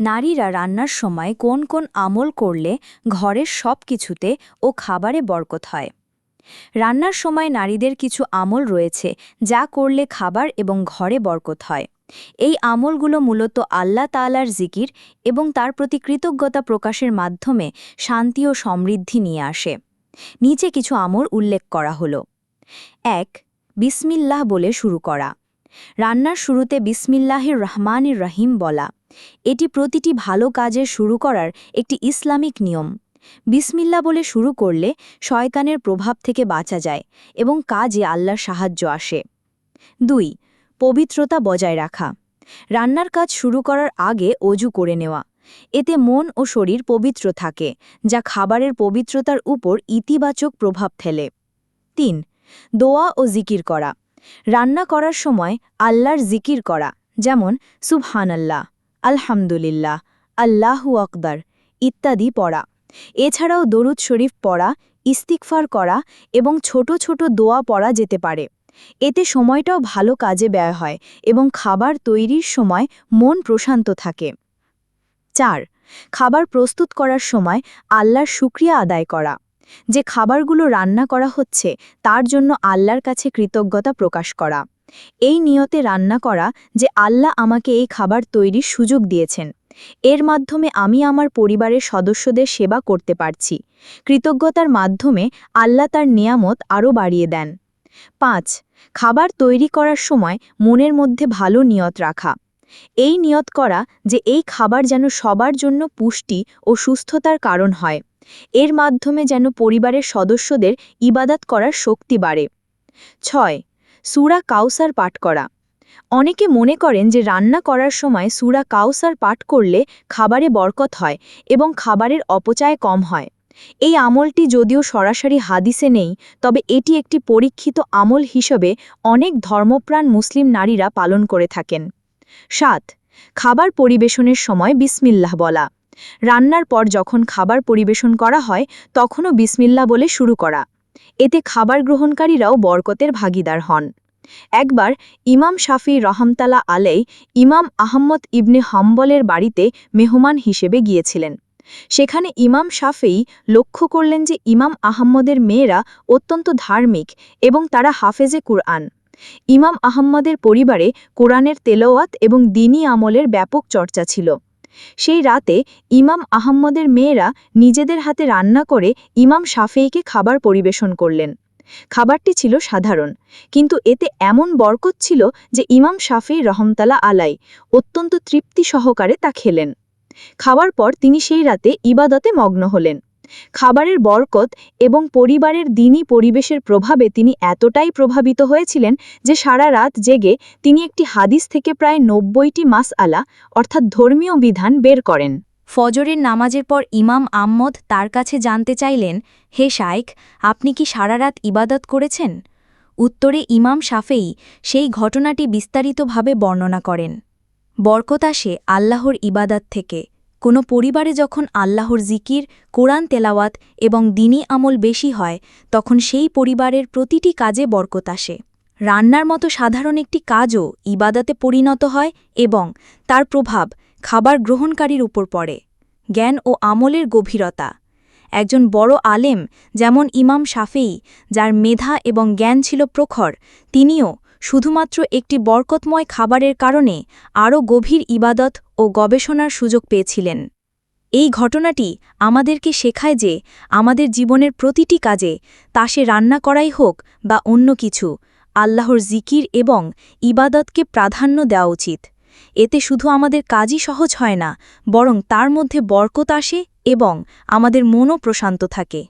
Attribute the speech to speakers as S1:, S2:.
S1: নারীরা রান্নার সময় কোন কোন আমল করলে ঘরের সব কিছুতে ও খাবারে বরকত হয়? রান্নার সময় নারীদের কিছু আমল রয়েছে যা করলে খাবার এবং ঘরে বরকত হয়। এই আমলগুলো মূলত আল্লাহ তালার জিকির এবং তার প্রতি কৃতজ্ঞতা প্রকাশের মাধ্যমে শান্তি ও সমৃদ্ধি নিয়ে আসে। নিচে কিছু আমল উল্লেখ করা হল। এক, বিসমিল্লাহ বলে শুরু করা। রান্নার শুরুতে বিসমিল্লাহির রহমানির রহিম বলা। এটি প্রতিটি ভালো কাজের শুরু করার একটি ইসলামিক নিয়ম। বিসমিল্লা বলে শুরু করলে শয়তানের প্রভাব থেকে বাঁচা যায় এবং কাজে আল্লাহর সাহায্য আসে। দুই, পবিত্রতা বজায় রাখা। রান্নার কাজ শুরু করার আগে অজু করে নেওয়া। এতে মন ও শরীর পবিত্র থাকে, যা খাবারের পবিত্রতার উপর ইতিবাচক প্রভাব ফেলে। তিন, দোয়া ও জিকির করা। রান্না করার সময় আল্লাহর জিকির করা, যেমন, সুবহানাল্লাহ, আলহামদুলিল্লাহ, আল্লাহু আকবর ইত্যাদি পড়া। এছাড়াও দরুদ শরীফ পড়া ইস্তিকফার করা এবং ছোট ছোট দোয়া পড়া যেতে পারে। এতে সময়টাও ভালো কাজে ব্যয় হয় এবং খাবার তৈরির সময় মন প্রশান্ত থাকে। চার, খাবার প্রস্তুত করার সময় আল্লাহর শুক্রিয়া আদায় করা। যে খাবারগুলো রান্না করা হচ্ছে, তার জন্য আল্লাহর কাছে কৃতজ্ঞতা প্রকাশ করা। এই নিয়তে রান্না করা যে আল্লাহ আমাকে এই খাবার তৈরির সুযোগ দিয়েছেন। এর মাধ্যমে আমি আমার পরিবারের সদস্যদের সেবা করতে পারছি। কৃতজ্ঞতার মাধ্যমে আল্লাহ তার নিয়ামত আরও বাড়িয়ে দেন। পাঁচ, খাবার তৈরি করার সময় মনের মধ্যে ভালো নিয়ত রাখা। এই নিয়ত করা যে এই খাবার যেন সবার জন্য পুষ্টি ও সুস্থতার কারণ হয়। এর মাধ্যমে যেন পরিবারের সদস্যদের ইবাদাত করার শক্তি বাড়ে। ছয়, সুরা কাউসার পাঠ করা। অনেকে মনে করেন যে রান্না করার সময় সুরা কাউসার পাঠ করলে খাবারে বরকত হয় এবং খাবারের অপচয় কম হয়। এই আমলটি যদিও সরাসরি হাদিসে নেই, তবে এটি একটি পরীক্ষিত আমল হিসেবে অনেক ধর্মপ্রাণ মুসলিম নারীরা পালন করে থাকেন। সাত, খাবার পরিবেশনের সময় বিসমিল্লাহ বলা। রান্নার পর যখন খাবার পরিবেশন করা হয়, তখনও বিসমিল্লা বলে শুরু করা। এতে খাবার গ্রহণকারীরাও বরকতের ভাগিদার হন। একবার ইমাম শাফি রহমতালা আলেই ইমাম আহম্মদ ইবনে হাম্বলের বাড়িতে মেহমান হিসেবে গিয়েছিলেন। সেখানে ইমাম শাফেই লক্ষ্য করলেন যে ইমাম আহম্মদের মেয়েরা অত্যন্ত ধার্মিক এবং তারা হাফেজে কুরআন। ইমাম আহম্মদের পরিবারে কোরআনের তেলোয়াত এবং দিনী আমলের ব্যাপক চর্চা ছিল। সেই রাতে ইমাম আহম্মদের মেয়েরা নিজেদের হাতে রান্না করে ইমাম সাফেইকে খাবার পরিবেশন করলেন। খাবারটি ছিল সাধারণ, কিন্তু এতে এমন বরকত ছিল যে ইমাম সাফেই রহমতালা আলাই অত্যন্ত তৃপ্তি সহকারে তা খেলেন। খাওয়ার পর তিনি সেই রাতে ইবাদতে মগ্ন হলেন। খাবারের বরকত এবং পরিবারের দিনই পরিবেশের প্রভাবে তিনি এতটাই প্রভাবিত হয়েছিলেন যে সারা রাত জেগে তিনি একটি হাদিস থেকে প্রায় নব্বইটি মাস আলা অর্থাৎ ধর্মীয় বিধান বের করেন। ফজরের নামাজের পর ইমাম আম্মদ তার কাছে জানতে চাইলেন, হে শাইখ আপনি কি সারা রাত ইবাদত করেছেন? উত্তরে ইমাম সাফেই সেই ঘটনাটি বিস্তারিতভাবে বর্ণনা করেন। বরকত আসে আল্লাহর ইবাদাত থেকে। কোনো পরিবারে যখন আল্লাহর জিকির, কোরআন তেলাওয়াত এবং দিনী আমল বেশি হয়, তখন সেই পরিবারের প্রতিটি কাজে বরকত আসে। রান্নার মতো সাধারণ একটি কাজও ইবাদাতে পরিণত হয় এবং তার প্রভাব খাবার গ্রহণকারীর উপর পড়ে। জ্ঞান ও আমলের গভীরতা। একজন বড় আলেম, যেমন ইমাম শাফেই যার মেধা এবং জ্ঞান ছিল প্রখর, তিনিও শুধুমাত্র একটি বরকতময় খাবারের কারণে আরও গভীর ইবাদত ও গবেষণার সুযোগ পেয়েছিলেন। এই ঘটনাটি আমাদেরকে শেখায় যে আমাদের জীবনের প্রতিটি কাজে তা সে রান্না করাই হোক বা অন্য কিছু, আল্লাহর জিকির এবং ইবাদতকে প্রাধান্য দেওয়া উচিত। এতে শুধু আমাদের কাজই সহজ হয় না, বরং তার মধ্যে বরকত আসে এবং আমাদের মনও প্রশান্ত থাকে।